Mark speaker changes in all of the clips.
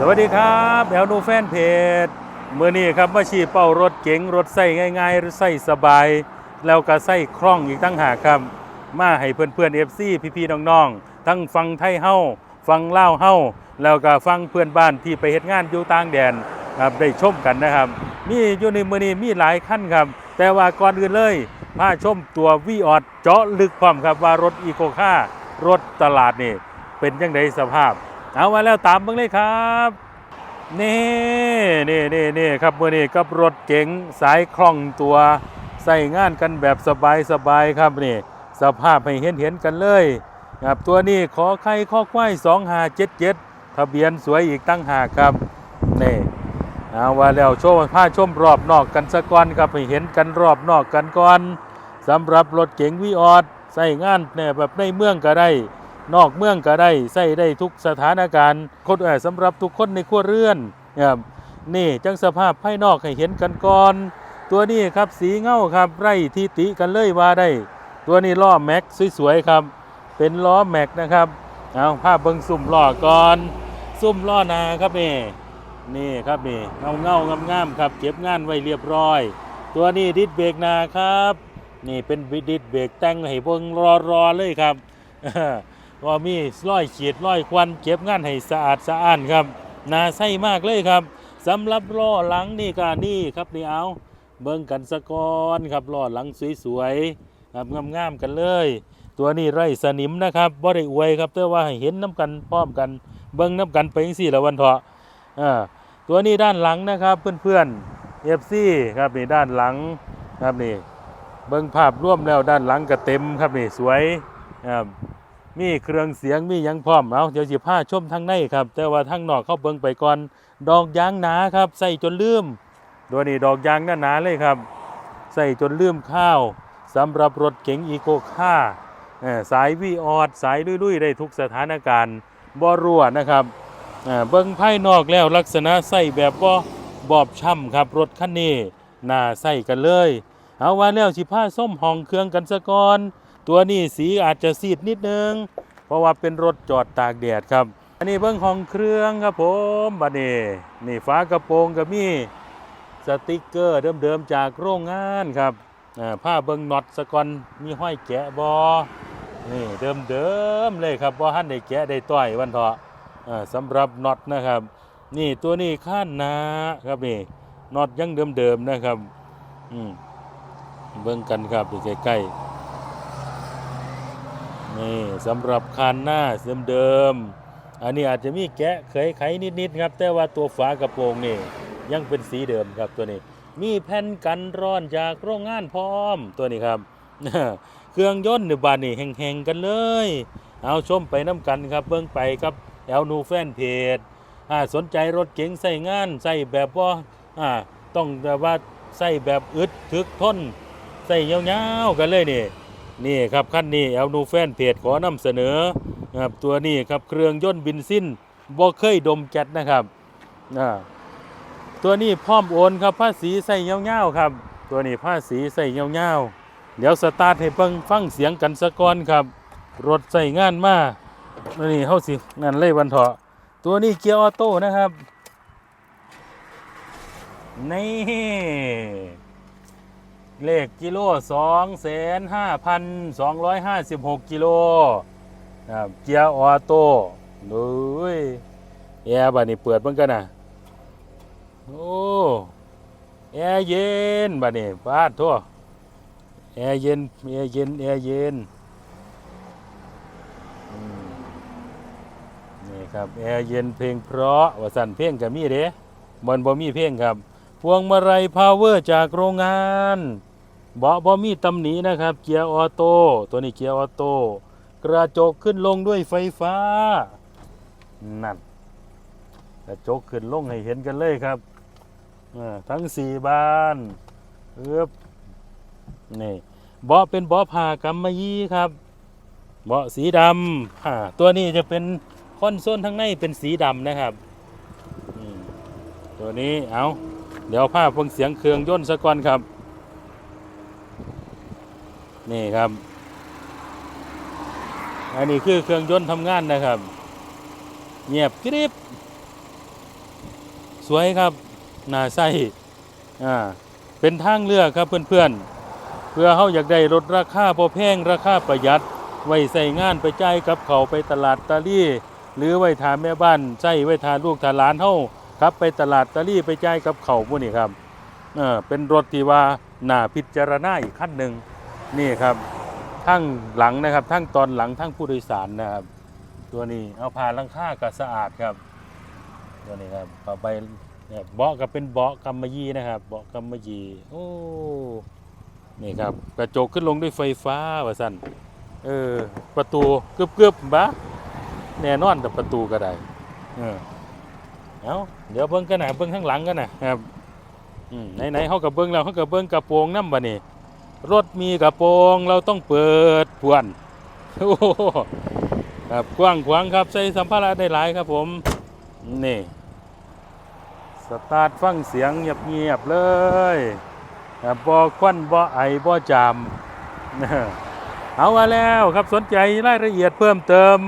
Speaker 1: สวัสดีครับแอลนูแฟนเพจเมื่อนี้ครับมาชี้เป้ารถเก๋งรถใส่ง่ายๆใส่สบาย แล้วก็ใส่คล่องอีกตั้งหากครับ มาให้เพื่อนๆ FC พี่ๆน้องๆ ทั้งฟังไทยเฮ้าฟังเล่าเฮ้าแล้วก็ฟังเพื่อนบ้านที่ไปเฮ็ดงานอยู่ต่างแดนครับได้ชมกันนะครับ มีอยู่ในมือนี้มีหลายขั้นครับ แต่ว่าก่อนอื่นเลยพาชมตัววีออดเจาะลึกความครับว่ารถอีโคค่ารถตลาดนี่เป็นยังไงสภาพ เอามาแล้วตามเบิ่งเลยครับนี่นี่นี่นี่ครับเมื่อนี้กับรถเก๋งสายคล่องตัวใส่งานกันแบบสบายสบายครับนี่สภาพให้เห็นเห็นกันเลยครับตัวนี้ขอไข่ข้อควายสองหาเจ็ดเจ็ดทะเบียนสวยอีกตั้งหากครับนี่เอาว่าแล้วโชว์ผ้าชมรอบนอกกันสะก่อนครับให้เห็นกันรอบนอกกันก่อนสำหรับรถเก๋งวีออดใส่งานเนี่ยแบบในเมืองก็ได้ นอกเมืองก็ได้ใส่ได้ทุกสถานการณ์คนเอ่อสำหรับทุกคนในครัวเรือนครับนี่จังสภาพภายนอกให้เห็นกันก่อน ตัวนี้ครับสีเงาครับไร่ทีติกันเลยว่าได้ ตัวนี้ล้อแม็กสวยๆครับ เป็นล้อแม็กนะครับเอาภาพเบิ้งซุ่มล้อก่อนซุ่มล้อนาครับนี่นี่ครับนี่เงาเงางามๆครับ เก็บงานไว้เรียบร้อย ตัวนี้ดิสเบรกนาครับ นี่เป็นดิสเบรกแต่งให้เบิ่งรอๆเลยครับ ว่ามีร้อยขีดร้อยควันเก็บงานให้สะอาดสะอ้านครับน่าใส่มากเลยครับสำหรับล้อหลังนี่ก็นี่ครับนี่เอาเบิ่งกันสะกอนครับล้อหลังสวยๆครับงามๆกันเลย ตัวนี้ไร่สนิมนะครับบ่ได้อวยครับแต่ว่าให้เห็นน้ำกันพร้อมกัน เบิ่งน้ำกันไปจังซี่ละวันเถาะตัวนี้ด้านหลังนะครับเพื่อนๆ FC ครับนี่ด้านหลังครับนี่เบิ่งภาพร่วมแล้วด้านหลังก็เต็มครับนี่สวยครับ มีเครื่องเสียงมียังพร้อมเอาเดี๋ยวสิพาชมทางในครับ แต่ว่าทางนอกเข้าเบิ่งไปก่อน ดอกยางหนาครับใส่จนลืมตัวนี้ดอกยางหนาๆเลยครับ ใส่จนลืมข้าวสำหรับรถเก๋งอีโกค่าสายวีออดสายลุยๆ ได้ทุกสถานการณ์บ่รั่วนะครับเบิ่งภายนอกแล้วลักษณะใส่แบบบ่บอบช้ำครับ รถคันนี้น่าใส่กันเลย เอาว่าแล้วสิพาส้มห้องเครื่องกันซะก่อน ตัวนี้สีอาจจะซีดนิดนึง เพราะว่าเป็นรถจอดตากแดดครับ อันนี้เบิ้องห้องเครื่องครับผมบัดนี้นี่ฝากระโปรงก็มีสติกเกอร์เดิมๆจากโรงงานครับอ่าผ้าเบิ้องน็อตสกอนมีห้อยแกะบอนี่เดิมๆเลยครับว่าหันได้แกะได้ต้อยวันเถาะอ่าสำหรับน็อตนะครับ นี่ตัวนี้ข้านหนาครับนี่น็อตยังเดิมๆนะครับ อืมเบิ้องกันครับอยู่ใกล้ๆ นี่สำหรับคันหน้าเดิมๆอันนี้อาจจะมีแกะเคยไขนิดๆครับ แต่ว่าตัวฝากระโปรงนี่ยังเป็นสีเดิมครับตัวนี้ มีแผ่นกันร้อนจากโรงงานพร้อมตัวนี้ครับ เครื่องยนต์ในบ้านนี่แห่งๆกันเลย เอาชมไปน้ำกันครับเบิ่งไปครับแอลนูแฟนเพจสนใจรถเก๋งใส่งานใส่แบบว่าต้องแบบว่าใส่แบบอึดถึกทนใส่ยาวๆกันเลยนี่ นี่ครับคันนี้เอลนูแฟนเพจขอนำเสนอครับตัวนี้ครับเครื่องยนต์บินซินบ่เคยดมแก๊สนะครับตัวนี้พร้อมโอนครับภาษีใส่เงาๆครับ ตัวนี้ภาษีใส่เงาๆเดี๋ยวสตาร์ทให้เพิ่งฟังเสียงกันสะก่อนครับ รถใส่งานมานี่เฮาสิงานเลยวันเถาะตัวนี้เกียร์ออโต้นะครับนี่ เลขกิโลสองแสนห้าพันสองร้อยห้าสิบหกกิโลครับเกียร์ออโต้ดูยแอร์บัดนี้เปิดเบิ่งกันนะโอ้แอร์เย็นบัดนี้ปาดทั่วแอร์เย็นแอร์เย็นแอร์เย็นนี่ครับแอร์เย็นเพลงเพราะว่าสั่นเพลงก็มีเด้มันบ่มีเพลงครับ พวงมาลัยพาวเวอร์จากโรงงาน เบาะบ่มีตำหนินะครับ เกียร์ออโต้ตัวนี้เกียร์ออโต้กระจกขึ้นลงด้วยไฟฟ้า นั่นกระจกขึ้นลงให้เห็นกันเลยครับทั้งสี่บานเอือบนี่เบาะเป็นเบาะผ่ากำมะยี่ครับเบาะสีดำตัวนี้จะเป็นคอนโซลทั้งในเป็นสีดำนะครับตัวนี้เอาเดี๋ยวภาพฟังเสียงเครื่องยนต์ซะก่อนครับ นี่ครับ อันนี้คือเครื่องยนต์ทำงานนะครับ เงียบกริบสวยครับน่าใส่อ่าเป็นทางเลือกครับเพื่อนๆ เพื่อเฮาอยากได้รถราคาบ่แพงราคาประหยัด ไว้ใส่งานไปจ่ายกับเขาไปตลาดตะลี่ หรือไว้ทาแม่บ้านใช้ไว้ทาลูกทาหลานเฮาครับไปตลาดตะลี่ไปจ่ายกับเขาพวกนี้ครับ เออเป็นรถที่ว่าน่าพิจารณาอีกขั้นหนึ่ง นี่ครับทั้งหลังนะครับทั้งตอนหลังทั้งผู้โดยสารนะครับ ตัวนี้เอาผ่าหลังค่าก็สะอาดครับ ตัวนี้ครับผ้าใบเนี่ยเบาะก็เป็นเบาะกำมะยี่นะครับเบาะกำมะยี่โอ้นี่ครับกระจกขึ้นลงด้วยไฟฟ้าว่าสั่นเออประตูเกือบเกือบๆบะแน่นอนแต่ประตูก็ได้เออเอาเดี๋ยวเบิ้งกันนะเบิ้งข้างหลังกันนะครับอืมไหนๆเขากับเบิ้งแล้วเขากับเบิ้งกระโปรงน้ำบ่นี่ รถมีกระโปรงเราต้องเปิดพวนโอ้โหครับกว้างขวางครับใส่สัมภาระได้หลายครับผม นี่ สตาร์ทฟังเสียงเงียบๆเลยบบ่ควันบ่ไอบ่จามเอามาแล้วครับสนใจรายละเอียดเพิ่มเติม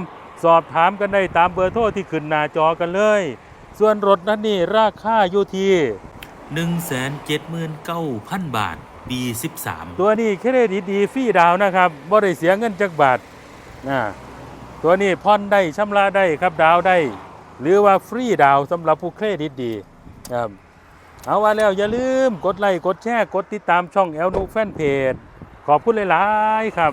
Speaker 1: สอบถามกันได้ตามเบอร์โทรที่ขึ้นหน้าจอกันเลย ส่วนรถนั้นนี่ราคาอยู่ที่ 179,000 บาท B13 ตัวนี้เครดิตดีฟรีดาวนะครับบ่ได้เสียเงินจักบาทนะตัวนี้ผ่อนได้ชำระได้ครับดาวได้ หรือว่าฟรีดาวสำหรับผู้เครดิตดีครับเอาว่าแล้วอย่าลืมกดไลค์กดแชร์กดติดตามช่องแอลนุแฟนเพจขอบคุณหลาย ๆ ครับ